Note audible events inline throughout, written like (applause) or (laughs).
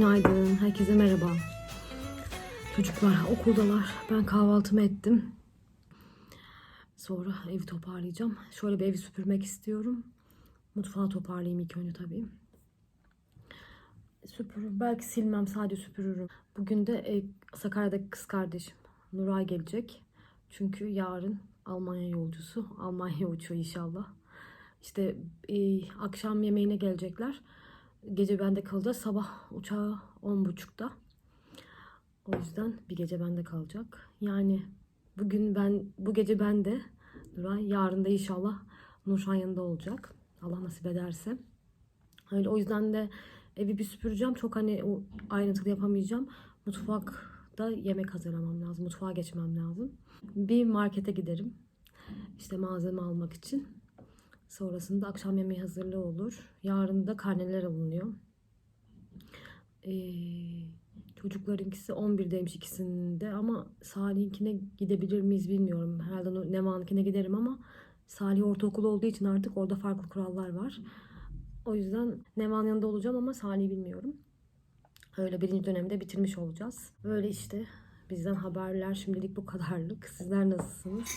Günaydın, herkese merhaba. Çocuklar okuldalar. Ben kahvaltımı ettim. Sonra evi toparlayacağım. Şöyle bir evi süpürmek istiyorum. Mutfağı toparlayayım ilk önce tabii. Süpürürüm. Belki silmem, sadece süpürürüm. Bugün de e, Sakarya'daki kız kardeşim Nuray gelecek. Çünkü yarın Almanya yolcusu. Almanya uçuyor inşallah. İşte e, akşam yemeğine gelecekler. Gece bende kalacağız. Sabah uçağı 10.30'da. O yüzden bir gece bende kalacak. Yani bugün ben, bu gece bende. Nuray yarın da inşallah Nurşan yanında olacak. Allah nasip ederse. Öyle o yüzden de evi bir süpüreceğim. Çok hani o ayrıntılı yapamayacağım. Mutfakta yemek hazırlamam lazım. Mutfağa geçmem lazım. Bir markete giderim. İşte malzeme almak için. Sonrasında akşam yemeği hazırlığı olur. Yarın da karneler alınıyor. Ee, çocuklarınkisi 11'deymiş ikisinde ama Salih'inkine gidebilir miyiz bilmiyorum. Herhalde Nevan'ınkine giderim ama Salih ortaokul olduğu için artık orada farklı kurallar var. O yüzden Nevan yanında olacağım ama Salih'i bilmiyorum. Öyle birinci dönemde bitirmiş olacağız. Böyle işte bizden haberler şimdilik bu kadarlık. Sizler nasılsınız?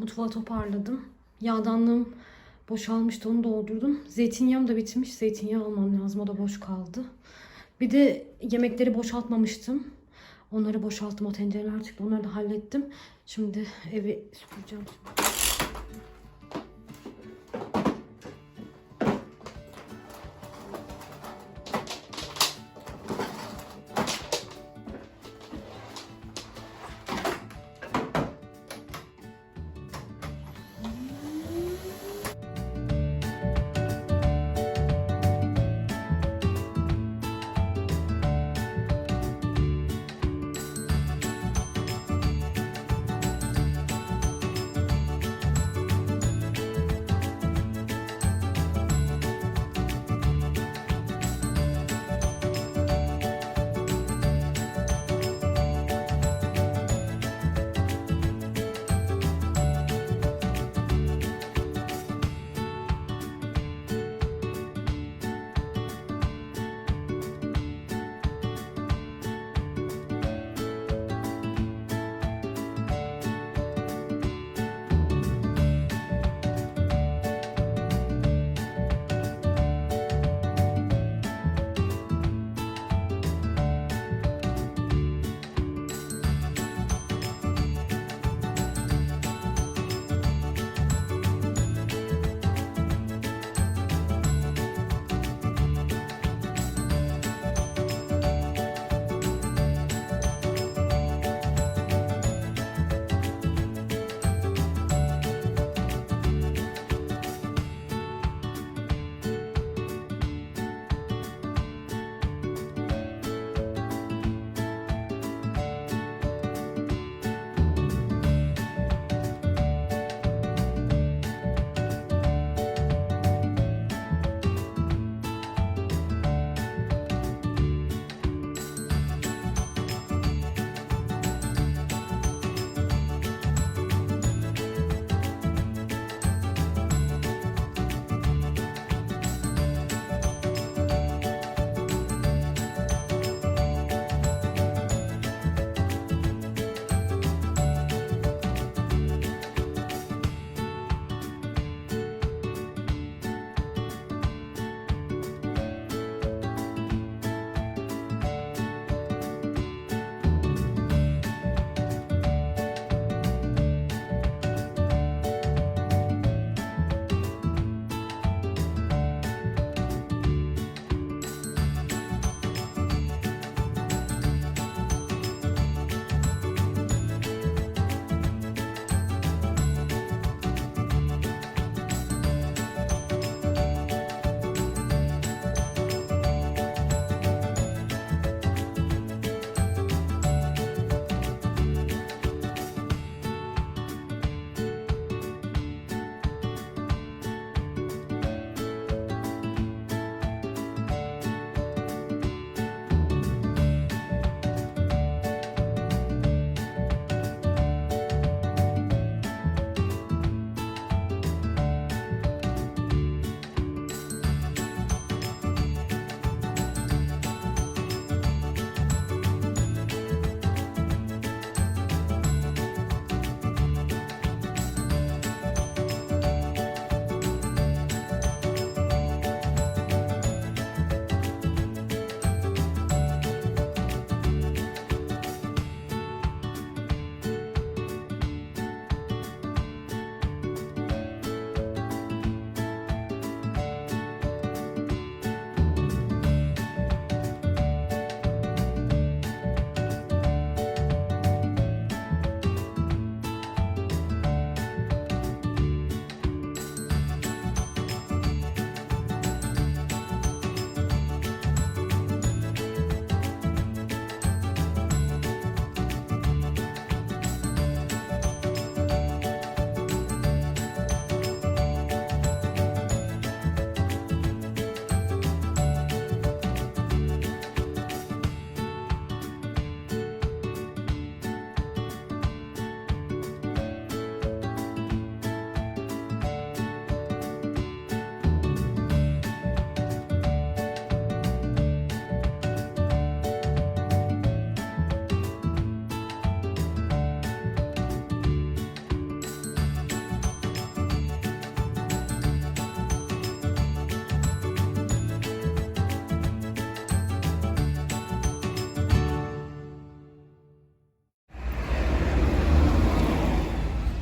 Mutfağı toparladım. Yağdanlığım boşalmıştı onu doldurdum. Zeytinyağım da bitmiş. Zeytinyağı almam lazım. O da boş kaldı. Bir de yemekleri boşaltmamıştım. Onları boşalttım. O tencereler çıktı. Onları da hallettim. Şimdi evi süpüreceğim.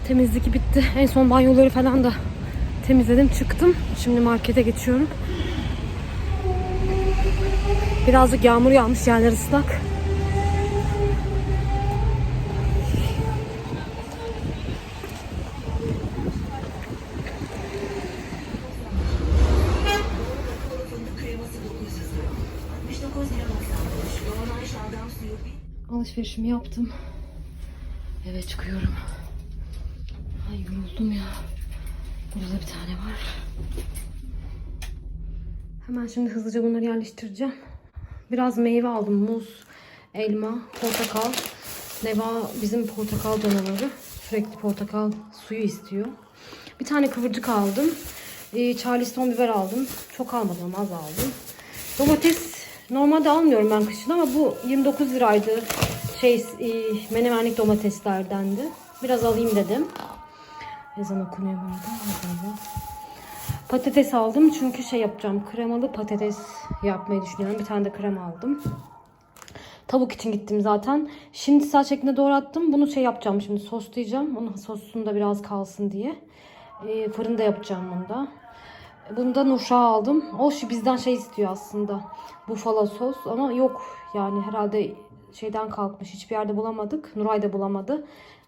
Temizlik bitti. En son banyoları falan da temizledim çıktım. Şimdi markete geçiyorum. Birazcık yağmur yağmış yerler ıslak. Alışverişimi yaptım. Eve çıkıyorum. Yoruldum ya. Burada bir tane var. Hemen şimdi hızlıca bunları yerleştireceğim. Biraz meyve aldım. Muz, elma, portakal. Neva bizim portakal canavarı. Sürekli portakal suyu istiyor. Bir tane kıvırcık aldım. Ee, Charleston biber aldım. Çok almadım az aldım. Domates normalde almıyorum ben kışın ama bu 29 liraydı. Şey e, menemenlik domateslerdendi. Biraz alayım dedim. Ezan okunuyor bu arada. Ezan. Patates aldım çünkü şey yapacağım. Kremalı patates yapmayı düşünüyorum. Bir tane de krem aldım. Tavuk için gittim zaten. Şimdi saç şeklinde doğrattım. Bunu şey yapacağım şimdi soslayacağım. Onun sosunda biraz kalsın diye. Ee, fırında yapacağım bunu da. Bunu da Nuşa aldım. O şu bizden şey istiyor aslında. Bufalo sos ama yok yani herhalde şeyden kalkmış. Hiçbir yerde bulamadık. Nuray da bulamadı.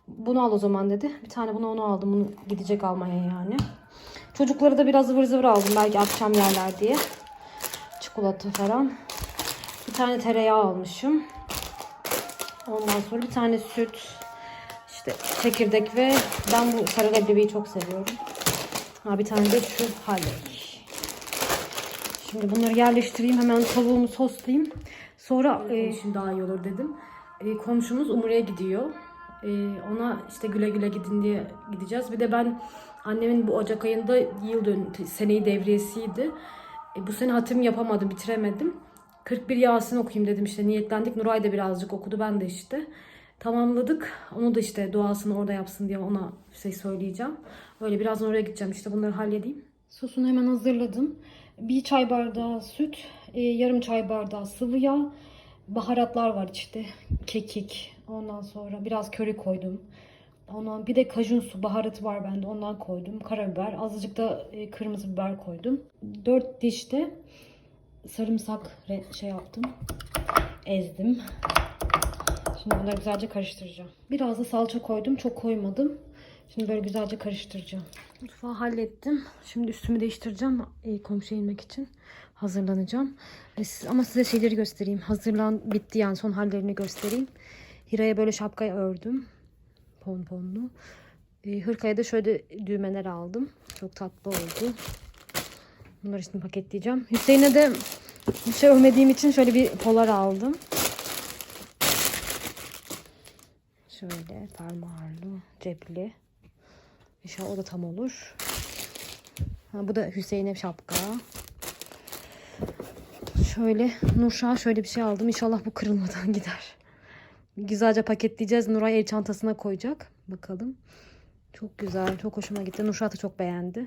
Bunu al o zaman dedi. Bir tane bunu onu aldım. Bunu gidecek almaya yani. Çocuklara da biraz ıvır zıvır aldım. Belki akşam yerler diye. Çikolata falan. Bir tane tereyağı almışım. Ondan sonra bir tane süt. işte çekirdek ve ben bu sarı leblebiyi çok seviyorum. Ha bir tane de şu halek. Şimdi bunları yerleştireyim. Hemen tavuğumu soslayayım. Sonra e, daha iyi olur dedim. E, komşumuz Umre'ye gidiyor. E, ona işte güle güle gidin diye gideceğiz. Bir de ben annemin bu Ocak ayında yıl dön seneyi devriyesiydi. E, bu sene hatim yapamadım, bitiremedim. 41 Yasin okuyayım dedim işte niyetlendik. Nuray da birazcık okudu ben de işte. Tamamladık. Onu da işte duasını orada yapsın diye ona şey söyleyeceğim. Öyle birazdan oraya gideceğim işte bunları halledeyim. Sosunu hemen hazırladım. Bir çay bardağı süt, e, yarım çay bardağı sıvı yağ, baharatlar var işte. Kekik, ondan sonra biraz köri koydum. Ondan bir de kajun su baharatı var bende ondan koydum. Karabiber, azıcık da e, kırmızı biber koydum. 4 diş de sarımsak şey yaptım. Ezdim. Şimdi bunları güzelce karıştıracağım. Biraz da salça koydum. Çok koymadım. Şimdi böyle güzelce karıştıracağım. Mutfağı hallettim. Şimdi üstümü değiştireceğim. E, komşuya inmek için hazırlanacağım. Ama size şeyleri göstereyim. Hazırlan bitti yani son hallerini göstereyim. Hira'ya böyle şapkayı ördüm. Pomponlu. E, hırkaya da şöyle düğmeler aldım. Çok tatlı oldu. Bunları şimdi paketleyeceğim. Hüseyin'e de bir şey örmediğim için şöyle bir polar aldım. Şöyle fermuarlı, cepli. İnşallah o da tam olur. Ha, bu da Hüseyin'e şapka. Şöyle Nurşah şöyle bir şey aldım. İnşallah bu kırılmadan (laughs) gider. Güzelce paketleyeceğiz. Nuray el çantasına koyacak. Bakalım. Çok güzel. Çok hoşuma gitti. Nurşah da çok beğendi.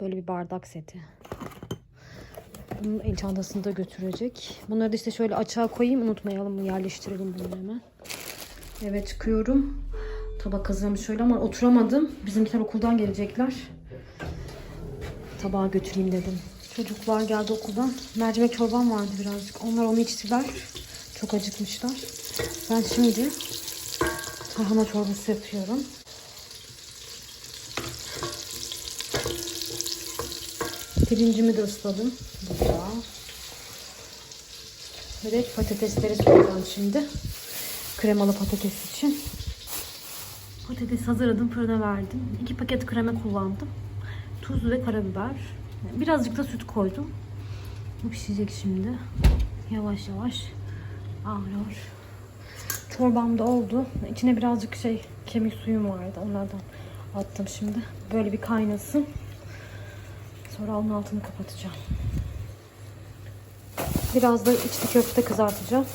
Böyle bir bardak seti. Bunun el çantasını da götürecek. Bunları da işte şöyle açığa koyayım. Unutmayalım. Yerleştirelim bunu hemen. Evet çıkıyorum. Tabak hazırlamış şöyle ama oturamadım. Bizimkiler okuldan gelecekler. Tabağı götüreyim dedim. Çocuklar geldi okuldan. Mercimek çorbam vardı birazcık. Onlar onu içtiler. Çok acıkmışlar. Ben şimdi tarhana çorbası yapıyorum. Pirincimi de ısladım. Burada. Ve patatesleri soyacağım şimdi. Kremalı patates için. Patates hazırladım, fırına verdim. İki paket krema kullandım. Tuz ve karabiber. Birazcık da süt koydum. Bu pişecek şimdi. Yavaş yavaş. Ağır. Çorbam da oldu. İçine birazcık şey kemik suyum vardı. Onlardan attım şimdi. Böyle bir kaynasın. Sonra onun altını kapatacağım. Biraz da içli köfte kızartacağım.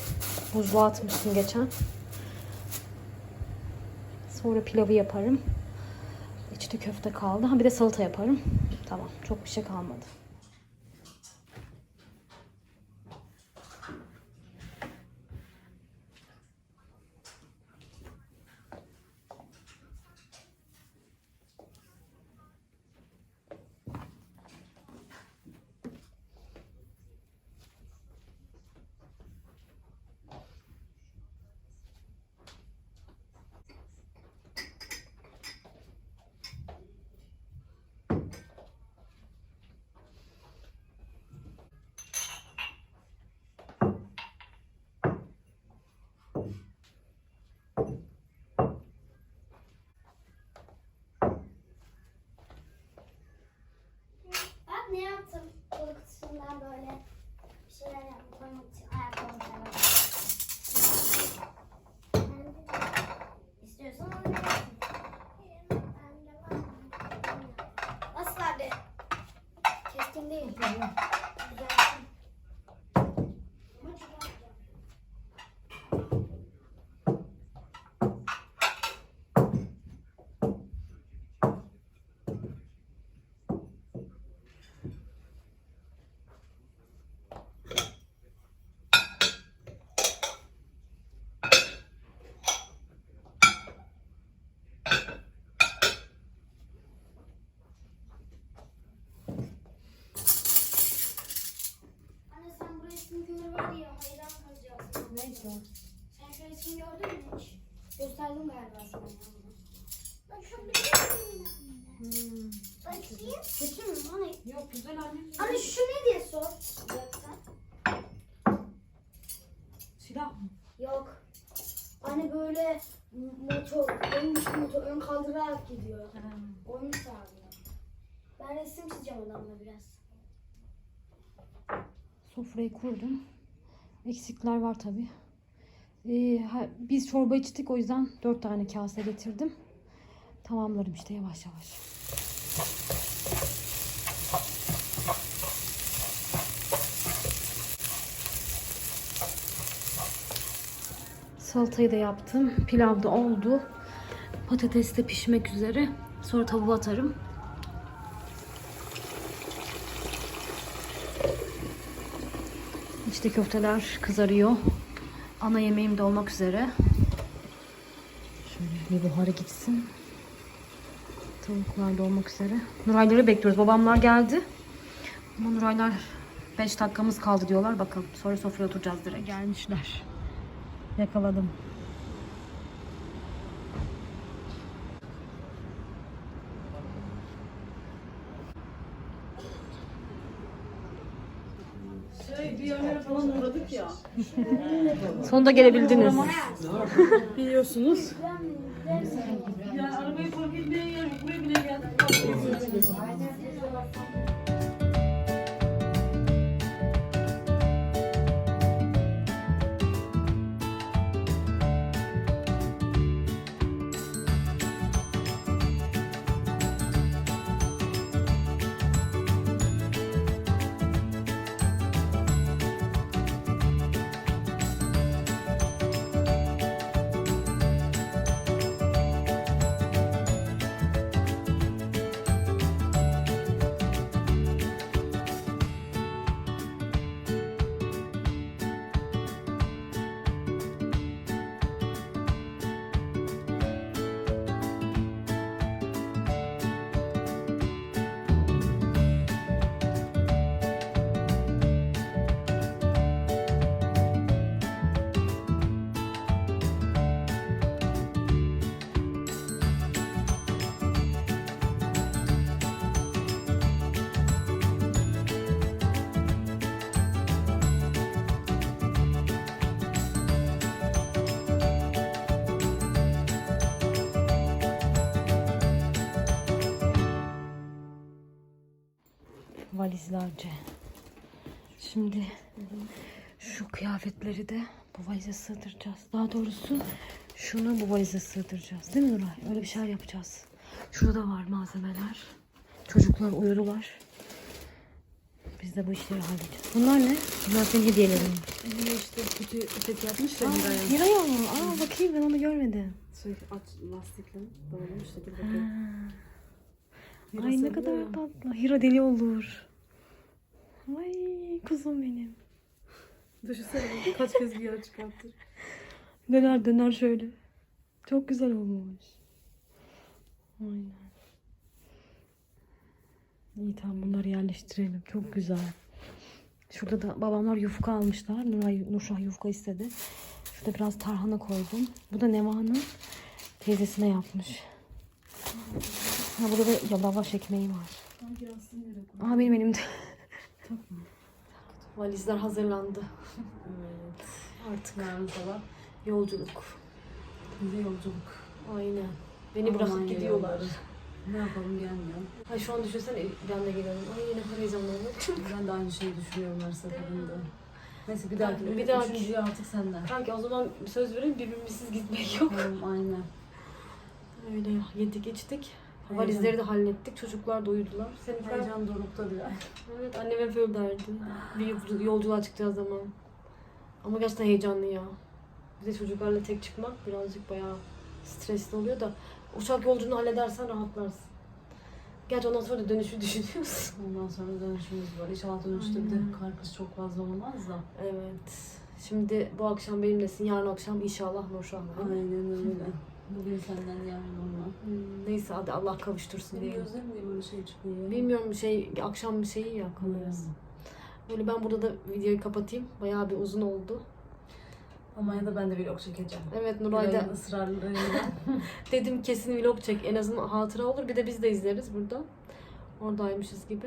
Buzluğa atmıştım geçen. Sonra pilavı yaparım. İçli köfte kaldı. Ha bir de salata yaparım. Tamam. Çok bir şey kalmadı. Altından böyle bir şeyler koymak için ayakkabı koymak. İstiyorsan onu yapayım. Nasıl verdi? Keskin değil. Güzel. Anne sen bu resim görü var ya hayran kalacaksın. Neyse. Sen şu resmi gördün mü hiç? Gösterdim galiba sana. Bakabilir miyim? Hmm. Yok güzel anne. hani şu ne diye sor. Yoksa. Mı? Yok. Hani böyle motor, ön güçlü motor, ön kaldırarak gidiyor. Onu sağlıyor. Ben resim çizeceğim adamla biraz. Sofrayı kurdum. Eksikler var tabi. biz çorba içtik o yüzden dört tane kase getirdim. Tamamlarım işte yavaş yavaş. Salatayı da yaptım. Pilav da oldu. Patates de pişmek üzere. Sonra tavuğu atarım. İşte köfteler kızarıyor. Ana yemeğim de olmak üzere. Şöyle bir buharı gitsin. Tavuklar da olmak üzere. Nurayları bekliyoruz. Babamlar geldi. Ama Nuraylar 5 dakikamız kaldı diyorlar. Bakalım. Sonra sofraya oturacağız direkt. Gelmişler. Yakaladım. Şey, bir yerlere uğradık ya. Sonunda gelebildiniz. Biliyorsunuz. Yani arabayı park etmeye yer yok. Buraya bile geldik. Valizlerce. Şimdi şu kıyafetleri de bu valize sığdıracağız. Daha doğrusu şunu bu valize sığdıracağız. Değil mi Nuray? Öyle bir şeyler yapacağız. Şurada var malzemeler. Çocuklar uyurular. Biz de bu işleri halledeceğiz. Bunlar ne? Bunlar senin hediyelerin. Yine işte kutu ötek yapmış da Aa, Miray'a. Hira'ya mı? Aa bakayım ben onu görmedim. Şey aç lastikle bağlamış da dur bakayım. Ay ne kadar tatlı. Hira deli olur. Ay kuzum benim. Düşünsene kaç kez bir yere çıkarttır. Döner döner şöyle. Çok güzel olmuş. Aynen. İyi tamam bunları yerleştirelim. Çok güzel. Şurada da babamlar yufka almışlar. Nuray, Nurşah yufka istedi. Şurada biraz tarhana koydum. Bu da Neva'nın teyzesine yapmış. Ha burada da yalavaş ekmeği var. Aa benim elimde. Valizler hazırlandı. Evet. Artık Yarın sabah yolculuk. bize yolculuk. Aynen. Beni bırakıp Almanya gidiyorlar. Ne yapalım gelmiyor. Ay şu an düşünsene ben de geliyorum. Ay ne kadar heyecanlandım. (laughs) Ben de aynı şeyi düşünüyorum her seferinde. Neyse bir dahaki. Bir Bir dahaki. artık senden. Kanki o zaman söz verin birbirimizsiz gitmek yok. Tamam aynen. Öyle yedik içtik. Valizleri de hallettik. Çocuklar da uyudular. Senin. Heyecan dorukta biraz. Evet annem hep öyle derdi. Bir yolculuğa çıkacağız zaman. Ama gerçekten heyecanlı ya. Bir de çocuklarla tek çıkmak birazcık bayağı stresli oluyor da uçak yolculuğunu halledersen rahatlarsın. Gerçi ondan sonra da dönüşü düşünüyorsun. (laughs) Ondan sonra dönüşümüz var. İnşallah dönüşte bir de kar kış çok fazla olmaz da. Evet. Şimdi bu akşam benimlesin. Yarın akşam inşallah Nurşah'la. Aynen öyle. (laughs) Bugün senden yarın olma. Hmm, Neyse hadi Allah kavuştursun Senin diyelim. gözlerin niye böyle şey çıkıyor? Bilmiyorum şey akşam bir şeyi ya kamerası. Böyle ben burada da videoyu kapatayım. Bayağı bir uzun oldu. Ama ya da ben de vlog çekeceğim. Evet Nuray da Nuray'ın ısrarlarıyla. (laughs) (laughs) dedim kesin vlog çek. En azından hatıra olur. Bir de biz de izleriz burada. Oradaymışız gibi.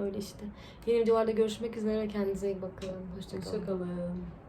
Öyle işte. Yeni videolarda görüşmek üzere. Kendinize iyi bakın. Hoşçakalın. Hoşçakalın.